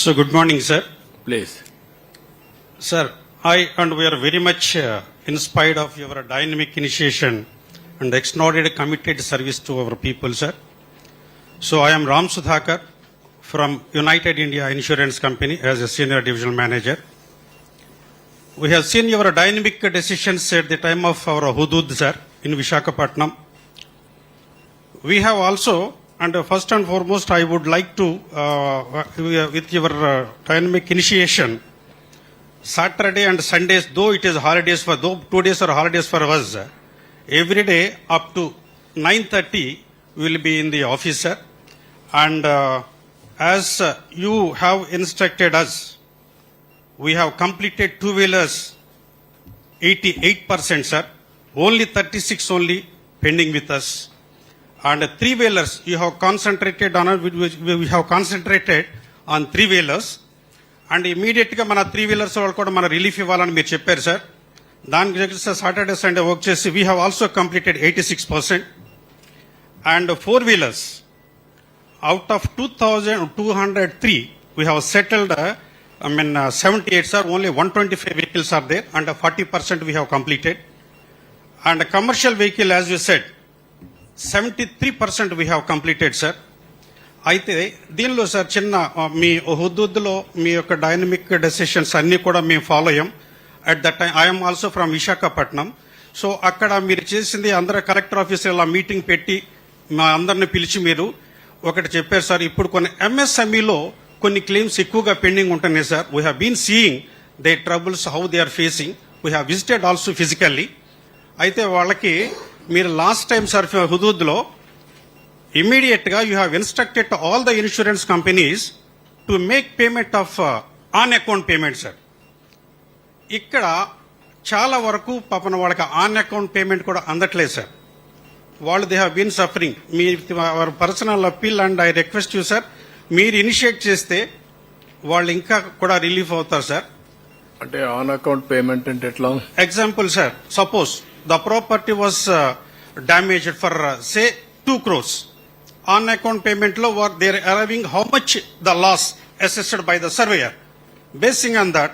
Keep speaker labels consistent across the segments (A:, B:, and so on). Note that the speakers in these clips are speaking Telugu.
A: So good morning, sir.
B: Please.
A: Sir, I and we are very much uh, inspired of your dynamic initiation and extraordinary committed service to our people, sir. So I am Ram Sudhakar from United India Insurance Company as a senior divisional manager. We have seen your dynamic decisions at the time of our Hudud, sir, in Vishakhapatnam. We have also, and first and foremost, I would like to, uh, with your uh, dynamic initiation, Saturday and Sundays, though it is holidays for, though two days are holidays for us, every day up to 9.30 we will be in the office, sir. And uh, as uh, you have instructed us, we have completed two-wheelers 88%, sir. Only 36 only pending with us. And three-wheelers, you have concentrated on, it, we concentrated have concentrated on three-wheelers. And ఇమీడియట్గా మన త్రీ వీలర్స్ వాళ్ళు కూడా మన రిలీఫ్ ఇవ్వాలని మీరు చెప్పారు సార్ దానికి దగ్గర సాటర్డే సండే వర్క్ చేసి we have also completed eighty six percent and four wheelers out of two thousand two hundred three we have settled I mean seventy eight sir only one twenty five vehicles are there and forty percent we have completed and commercial vehicle as you set seventy three percent we have completed sir అయితే దీనిలో సార్ చిన్న మీ హుద్దుద్దులో మీ యొక్క డైనమిక్ డెసిషన్స్ అన్నీ కూడా మేము ఫాలో అయ్యాం. At that time I'm also from Visakhapatnam so అక్కడ మీరు చేసింది అందరూ కలెక్టర్ ఆఫీసర్ ఇలా మీటింగ్ పెట్టి మా అందరిని పిలిచి మీరు ఒకటి చెప్పారు సార్ ఇప్పుడు కొన్ని ఎంఎస్ఎంఈలో కొన్ని క్లెయిమ్స్ ఎక్కువగా పెండింగ్ ఉంటున్నాయి sir we have been seeing they troubles how they are facing we have visited also physically అయితే వాళ్ళకి మీరు లాస్ట్ టైం సార్ హుదూద్లో immediate గా you have instructed to all the insurance companies to make payment of uh, on account payment sir. ఇక్కడ చాలా వరకు పాపన వాళ్ళకి ఆన్ అకౌంట్ పేమెంట్ కూడా అందట్లేదు సార్ వాళ్ళు they have been suffering me our personal appeal and I request you sir మీరు ఇనిషియేట్ చేస్తే వాళ్ళు ఇంకా కూడా రిలీఫ్ అవుతారు సార్
B: అంటే ఆన్ అకౌంట్ పేమెంట్ అంటే ఎట్లా?
A: Example, sir, suppose the property was uh, damaged for, uh, say, 2 crores. On account payment law, what they are arriving how much the loss assessed by the surveyor. Basing on that,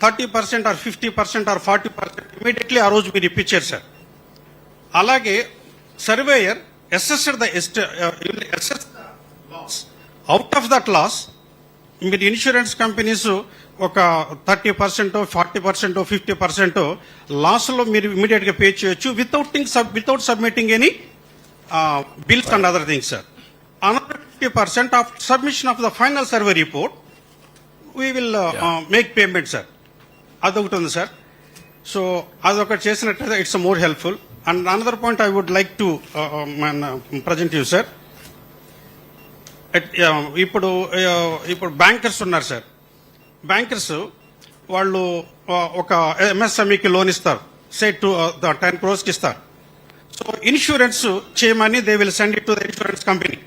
A: 30% or 50% or 40% immediately ఆ రోజు మీరు ఇప్పించారు సార్ అలాగే surveyor assessed assessed the loss. Out of that loss, మీరు ఇన్సూరెన్స్ కంపెనీస్ ఒక thirty percent forty percent fifty percent లాస్లో మీరు ఇమీడియట్గా పే చేయొచ్చు without thing without submitting any bills and other things sir another fifty percent of submission of the final survey report we will make payment sir అదొకటి ఉంది సార్ సో అదొకటి చేసినట్లయితే it's more helpful and another point I would like to present you sir ఇప్పుడు ఆ, ఇప్పుడు బ్యాంకర్స్ ఉన్నారు సార్ బ్యాంకర్స్ వాళ్ళు ఒక ఎంఎస్ఎంఈకి లోన్ ఇస్తారు. సెట్ టు టెన్ క్రోర్స్కి ఇస్తారు. సో ఇన్సూరెన్స్ చేయమని they will send it to the insurance company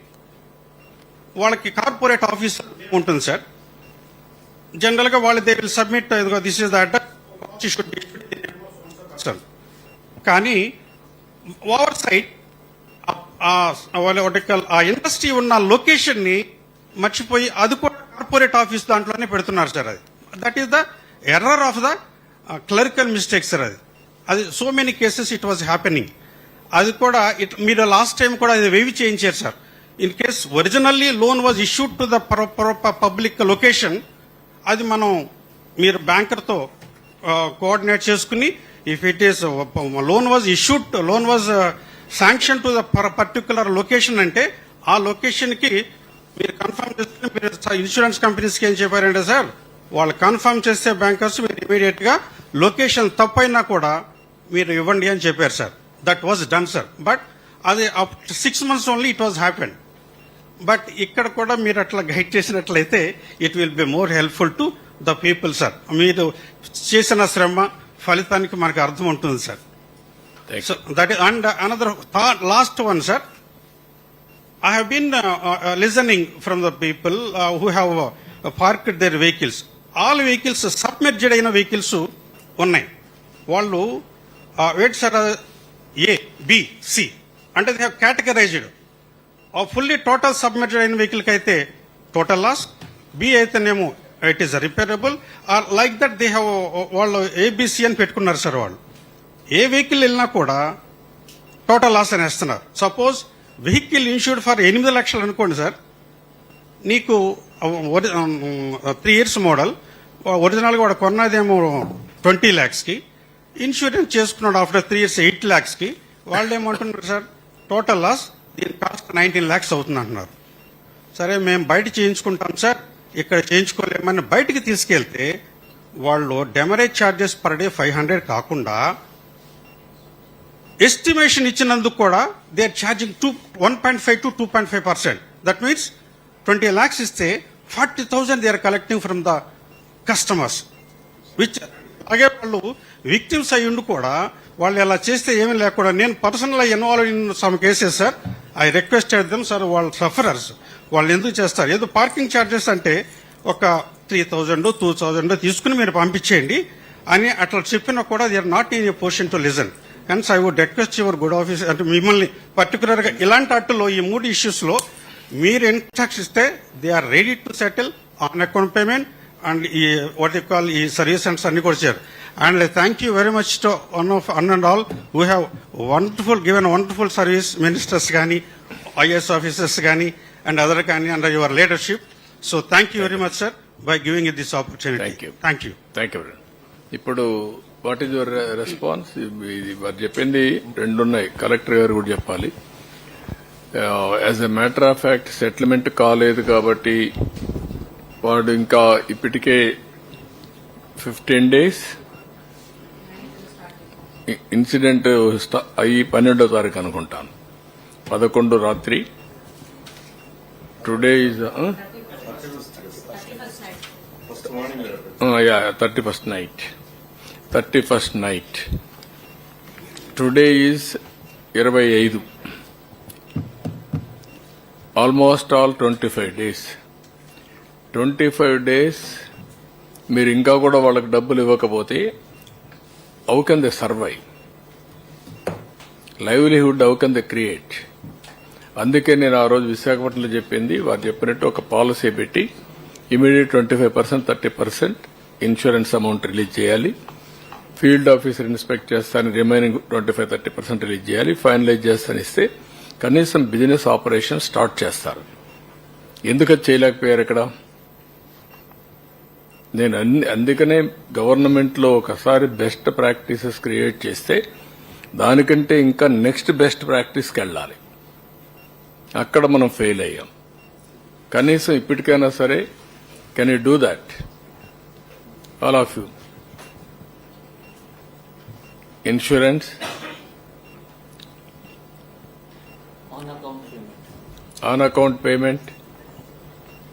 A: వాళ్ళకి కార్పొరేట్ ఆఫీసర్ ఉంటుంది సార్ జనరల్గా వాళ్ళు they will submit this is the address sir కానీ ఓవర్ సైడ్ ఆ ఇండస్ట్రీ ఉన్న లొకేషన్ని మర్చిపోయి అది కూడా కార్పొరేట్ ఆఫీస్ దాంట్లోనే పెడుతున్నారు సార్ అది. That is the error of the clerical mistake sir అది. అది so many cases it was happening అది కూడా ఇట్ మీరు లాస్ట్ టైం కూడా అది వేవి చేయించారు sir in case originally loan was issued to the public location అది మనం మీరు బ్యాంకర్తో కోఆర్డినేట్ చేసుకుని if it is loan was issued loan was sanction to the particular location అంటే ఆ లొకేషన్కి మీరు కన్ఫర్మ్ చేసుకుని మీరు ఇన్సూరెన్స్ కంపెనీస్కి ఏం చెప్పారంటే సార్ వాళ్ళు కన్ఫర్మ్ చేస్తే బ్యాంకర్స్ మీరు ఇమీడియట్గా లొకేషన్ తప్పైనా కూడా మీరు ఇవ్వండి అని చెప్పారు sir. That was done sir but అది six months only it was happen but ఇక్కడ కూడా మీరు అట్లా గైడ్ చేసినట్లయితే it will be more helpful to the people sir మీరు చేసిన శ్రమ ఫలితానికి మనకు అర్థం ఉంటుంది sir that and another last one sir I have been listening from the people who have parked their vehicles all vehicles submerged అయిన వెహికల్స్ ఉన్నాయి. వాళ్ళు wait sir A B C అంటే they have categorised fully total submerged అయిన వెహికల్కి అయితే టోటల్ లాస్ బి అయితేనేమో it is repairable or like that they have వాళ్ళు ఏబిసి అని పెట్టుకున్నారు సార్ వాళ్ళు. ఏ వెహికల్ వెళ్ళినా కూడా టోటల్ లాస్ అని వేస్తున్నారు సపోజ్ వెహికల్ ఇన్సూర్డ్ ఫర్ ఎనిమిది లక్షలు అనుకోండి సార్. నీకు త్రీ ఇయర్స్ మోడల్ ఒరిజినల్గా వాడు కొన్నదేమో ట్వంటీ ల్యాక్స్కి ఇన్సూరెన్స్ చేసుకున్నాడు ఆఫ్టర్ త్రీ ఇయర్స్ ఎయిట్ ల్యాక్స్కి వాళ్ళు ఏమంటున్నారు సార్? టోటల్ లాస్ దీని కాస్ట్ నైన్టీన్ ల్యాక్స్ అవుతుంది అంటున్నారు. సరే మేము బయట చేయించుకుంటాం సార్. ఇక్కడ చేయించుకోలేమని బయటికి తీసుకెళ్తే వాళ్ళు demurrage charges per day five hundred కాకుండా ఎస్టిమేషన్ ఇచ్చినందుకు కూడా they are charging two one point five to two point five percent that means twenty lakhs ఇస్తే forty thousand they are collecting from the customers which అలాగే వాళ్ళు విక్టిమ్స్ అయ్యి కూడా వాళ్ళు ఇలా చేస్తే ఏమీ లేకుండా నేను personal involve in some cases sir I request them sir వాళ్ళు సఫరర్స్ వాళ్ళు ఎందుకు చేస్తారు? ఏదో పార్కింగ్ ఛార్జెస్ అంటే ఒక త్రీ థౌజండ్ టూ థౌజండ్ తీసుకుని మీరు పంపించేయండి అని అట్లా చెప్పినా కూడా they are not in a position to listen hence I would request your good office అంటే మిమ్మల్ని పర్టికులర్గా ఇలాంటి అట్టులో ఈ మూడు ఇష్యూస్లో మీరు ఇన్స్ట్రక్షన్ ఇస్తే they are ready to settle on account payment and ఈ వాట్ కాల్ ఈ సర్వీస్ సెంటర్స్ అన్ని కూడా చేశారు and thank you very much to one of an and all who have wonderful given wonderful service ministers కానీ ఐఏఎస్ ఆఫీసర్స్ కానీ అండ్ అదర్ కానీ under your leadership so thank you very much sir by giving it this opportunity. Thank you
B: thank you ఇప్పుడు వాట్ ఈజ్ యువర్ రెస్పాన్స్? ఇది వారు చెప్పింది రెండు ఉన్నాయి కలెక్టర్ గారు కూడా చెప్పాలి. As a matter of fact settlement కాలేదు కాబట్టి వాడు ఇంకా ఇప్పటికే ఫిఫ్టీన్ డేస్ ఇన్సిడెంట్ అయ్యి పన్నెండో తారీఖు అనుకుంటాను. పదకొండు రాత్రి. Today yeah thirty first night thirty first night. Today is ఇరవై ఐదు almost all twenty five days twenty five days మీరు ఇంకా కూడా వాళ్ళకి డబ్బులు ఇవ్వకపోతే how can they survive livelihood how can they create అందుకే నేను ఆ రోజు విశాఖపట్నంలో చెప్పింది వారు చెప్పినట్టు ఒక పాలసీ పెట్టి immediate twenty five percent thirty percent insurance amount release చేయాలి. ఫీల్డ్ ఆఫీసర్ ఇన్స్పెక్ట్ చేస్తాను remaining twenty five thirty percent release చేయాలి ఫైనలైజ్ చేస్తాను ఇస్తే కనీసం బిజినెస్ ఆపరేషన్ స్టార్ట్ చేస్తారు. ఎందుకు అది చేయలేకపోయారు ఇక్కడ? నేను అన్ని అందుకనే గవర్నమెంట్లో ఒకసారి బెస్ట్ ప్రాక్టీసెస్ క్రియేట్ చేస్తే దానికంటే ఇంకా నెక్స్ట్ బెస్ట్ ప్రాక్టీస్కి వెళ్ళాలి. అక్కడ మనం ఫెయిల్ అయ్యాం. కనీసం ఇప్పటికైనా సరే can you do that all of you insurance
C: on account payment.
B: On account payment